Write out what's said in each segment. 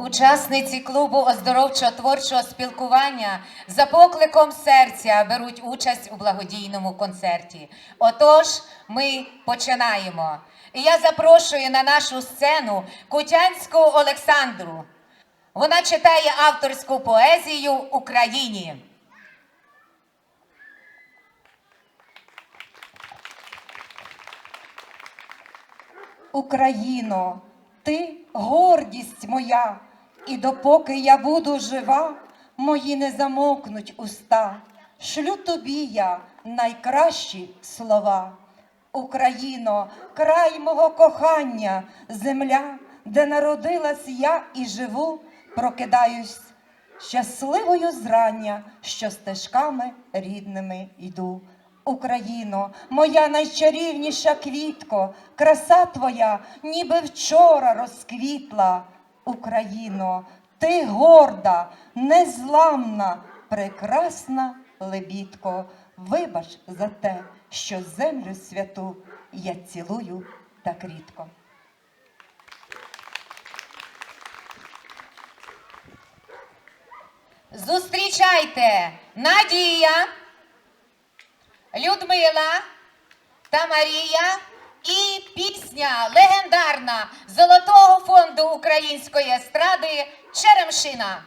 Учасниці клубу оздоровчо-творчого спілкування за покликом серця беруть участь у благодійному концерті. Отож, ми починаємо. І я запрошую на нашу сцену Кутянську Олександру. Вона читає авторську поезію Україні. Україно, ти гордість моя, і допоки я буду жива, мої не замокнуть уста. Шлю тобі я найкращі слова. Україно, край мого кохання, земля, де народилась я і живу, прокидаюсь щасливою зрання, що стежками рідними йду. Україно, моя найчарівніша квітко, краса твоя, ніби вчора розквітла. Україно, ти горда, незламна, прекрасна лебідко. Вибач за те, що землю святу я цілую так рідко. Зустрічайте Надія, Людмила та Марія і пісня легендарна Золотого фонду української естради Черемшина.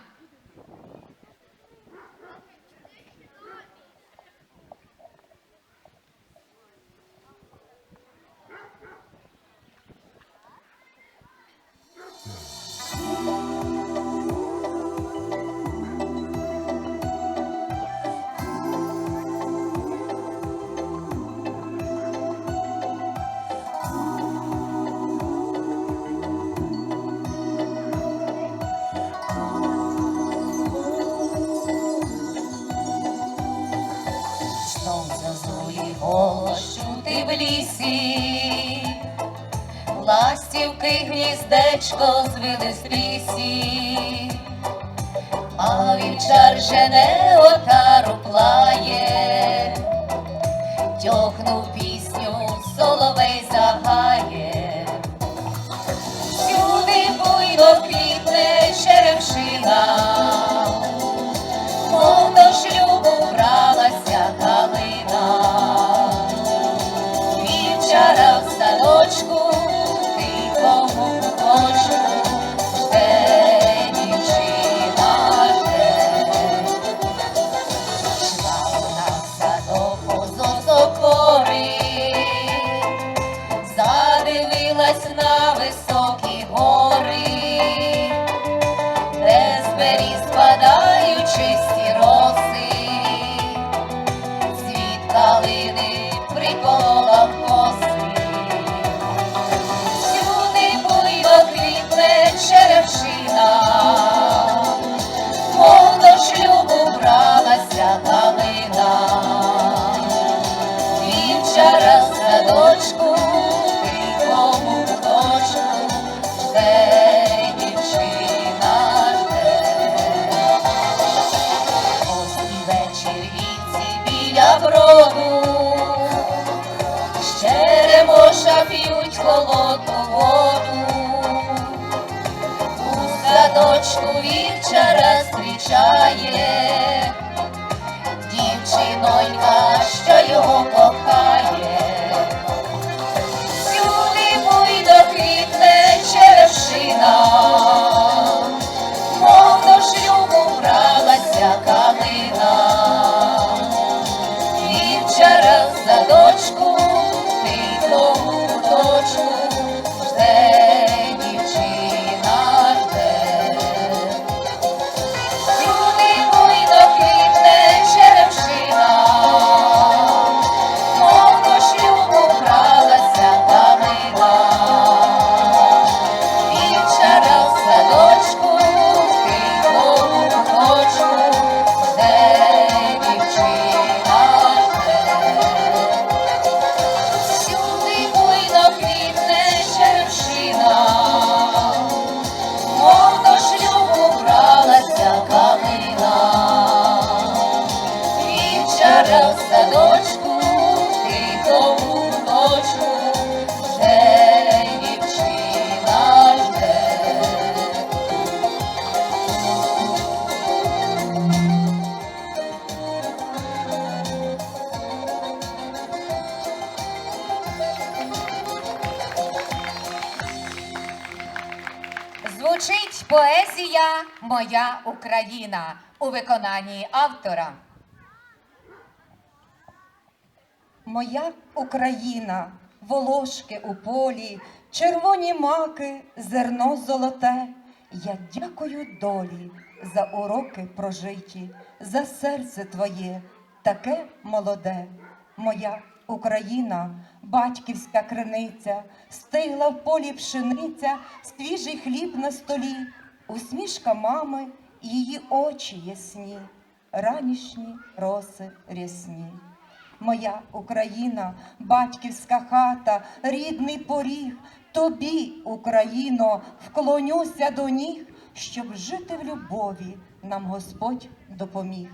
Ластівки гніздечко звили з лісі, а вівчар жене отару плає, тьохнув пісню, соловей загає. Всюди буйно квітне черемшина, oh поезія Моя Україна у виконанні автора. Моя Україна, волошки у полі, червоні маки, зерно золоте. Я дякую долі за уроки прожиті, за серце твоє, таке молоде. Моя Україна, батьківська криниця, стигла в полі пшениця, свіжий хліб на столі, усмішка мами, її очі ясні, ранішні роси рясні. Моя Україна, батьківська хата, рідний поріг, тобі, Україно, вклонюся до ніг, щоб жити в любові нам Господь допоміг.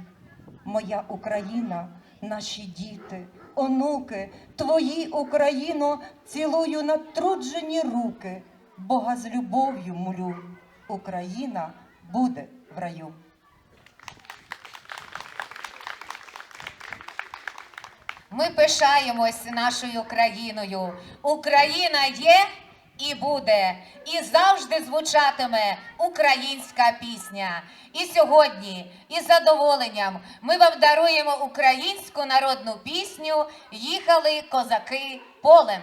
Моя Україна, наші діти, онуки, твої Україно, цілую натруджені руки, Бога з любов'ю молю, Україна буде в раю. Ми пишаємось нашою країною. Україна є і буде, і завжди звучатиме українська пісня. І сьогодні, із задоволенням, ми вам даруємо українську народну пісню Їхали козаки полем.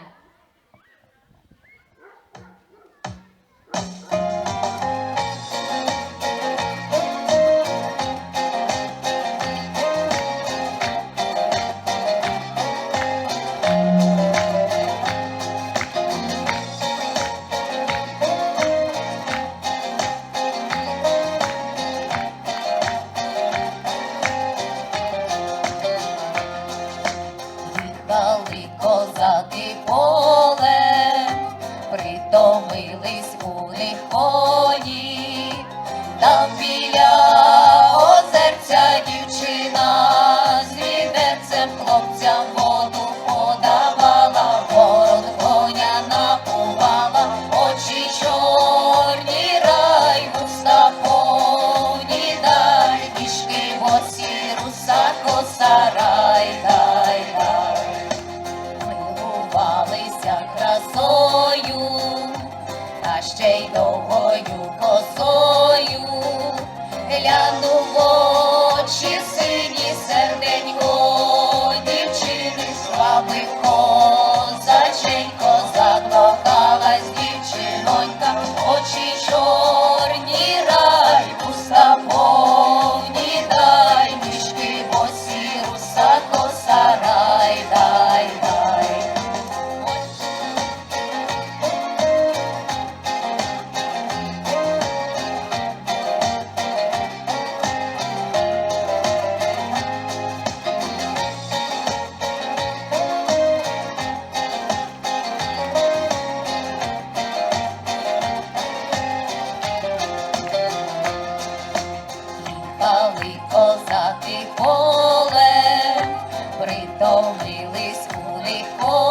Притомились у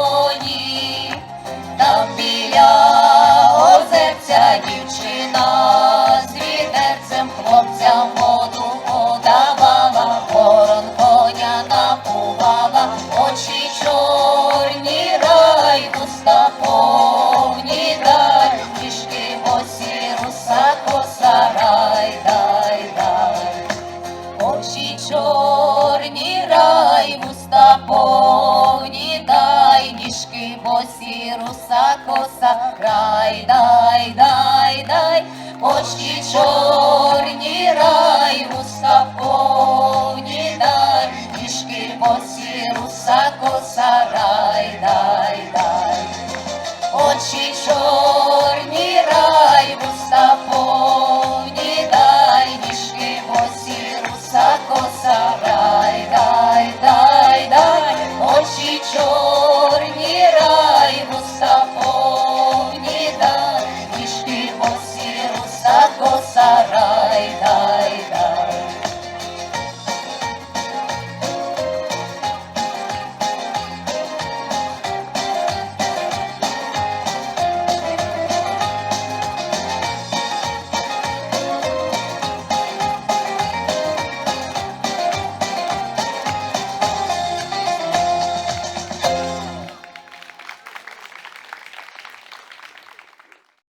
рай, дай, дай, дай, почки чорні